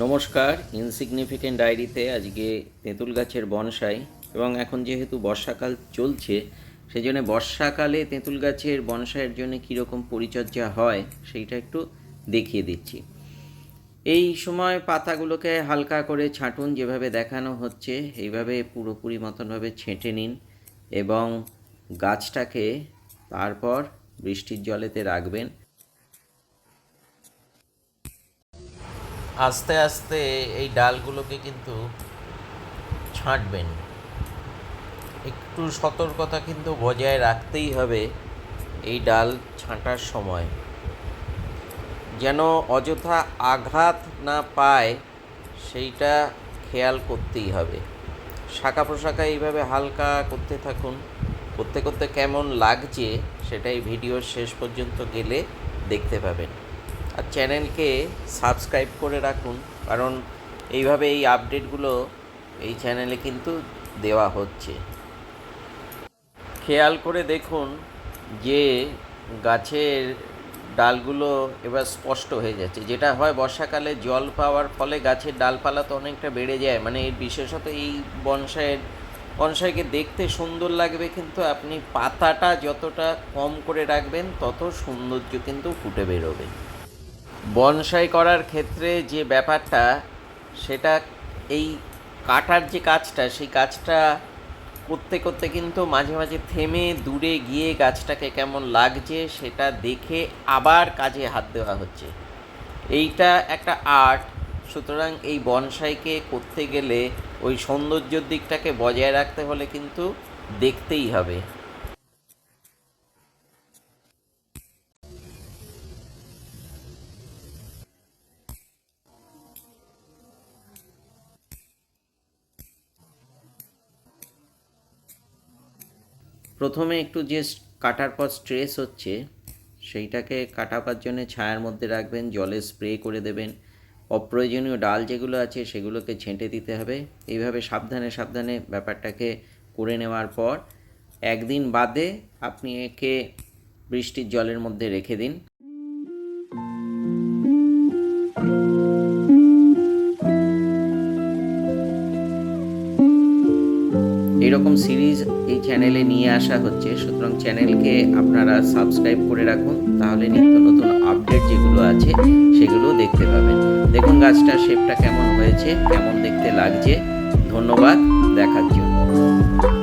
নমস্কার ইনসিগনিফিকেন্ট ডায়েরিতে আজকে তেঁতুল গাছের বনসাই এবং এখন যেহেতু বর্ষাকাল চলছে সেই জন্য বর্ষাকালে তেঁতুল গাছের বনসাইয়ের জন্য কীরকম পরিচর্যা হয় সেইটা একটু দেখিয়ে দিচ্ছি। এই সময় পাতাগুলোকে হালকা করে ছাঁটুন, যেভাবে দেখানো হচ্ছে, এইভাবে পুরোপুরি মতনভাবে ছেঁটে নিন এবং গাছটাকে তারপর বৃষ্টির জলেতে রাখবেন। আস্তে আস্তে এই ডালগুলোকে কিন্তু ছাঁটবেন। একটু সতর্কতা কিন্তু বজায় রাখতেই হবে এই ডাল ছাঁটার সময়। যেন অযথা আঘাত না পায়, সেইটা খেয়াল করতেই হবে। শাখা প্রশাখা এইভাবে হালকা করতে থাকুন। করতে করতে কেমন লাগছে, সেটাই ভিডিওর শেষ পর্যন্ত গেলে দেখতে পাবেন। আর চ্যানেলকে সাবস্ক্রাইব করে রাখুন, কারণ এইভাবে এই আপডেটগুলো এই চ্যানেলে কিন্তু দেওয়া হচ্ছে। খেয়াল করে দেখুন যে গাছের ডালগুলো এবার স্পষ্ট হয়ে যাচ্ছে। যেটা হয় বর্ষাকালে জল পাওয়ার ফলে গাছের ডালপালা তো অনেকটা বেড়ে যায়। মানে এর বিশেষত এই বনসাইয়ের, বনসাইকে দেখতে সুন্দর লাগবে কিন্তু আপনি পাতাটা যতটা কম করে রাখবেন, তত সৌন্দর্য কিন্তু ফুটে বেরোবে। বনসাই করার ক্ষেত্রে যে ব্যাপারটা, সেটা এই কাটার যে কাজটা, সেই কাজটা করতে করতে কিন্তু মাঝে মাঝে থেমে দূরে গিয়ে গাছটাকে কেমন লাগছে, সেটা দেখে আবার কাজে হাত দেওয়া হচ্ছে। এইটা একটা আর্ট। সুতরাং এই বনসাইকে করতে গেলে ওই সৌন্দর্যর দিকটাকে বজায় রাখতে হলে কিন্তু দেখতেই হবে। প্রথমে একটু যে কাটার পর স্ট্রেস হচ্ছে, সেইটাকে কাটাবার জন্য ছায়ার মধ্যে রাখবেন, জলে স্প্রে করে দেবেন। অপ্রয়োজনীয় ডাল যেগুলো আছে সেগুলোকে ছেঁটে দিতে হবে। এইভাবে সাবধানে সাবধানে ব্যাপারটাকে করে নেওয়ার পর একদিন বাদে আপনি একে বৃষ্টির জলের মধ্যে রেখে দিন। এরকম সিরিজ এই চ্যানেলে নিয়ে আসা হচ্ছে। সুতরাং চ্যানেলকে আপনারা সাবস্ক্রাইব করে রাখুন, তাহলে নিত্য নতুন আপডেট যেগুলো আছে, সেগুলো দেখতে পাবেন। দেখুন গাছটার শেপটা কেমন হয়েছে, কেমন দেখতে লাগছে। ধন্যবাদ, দেখার জন্য।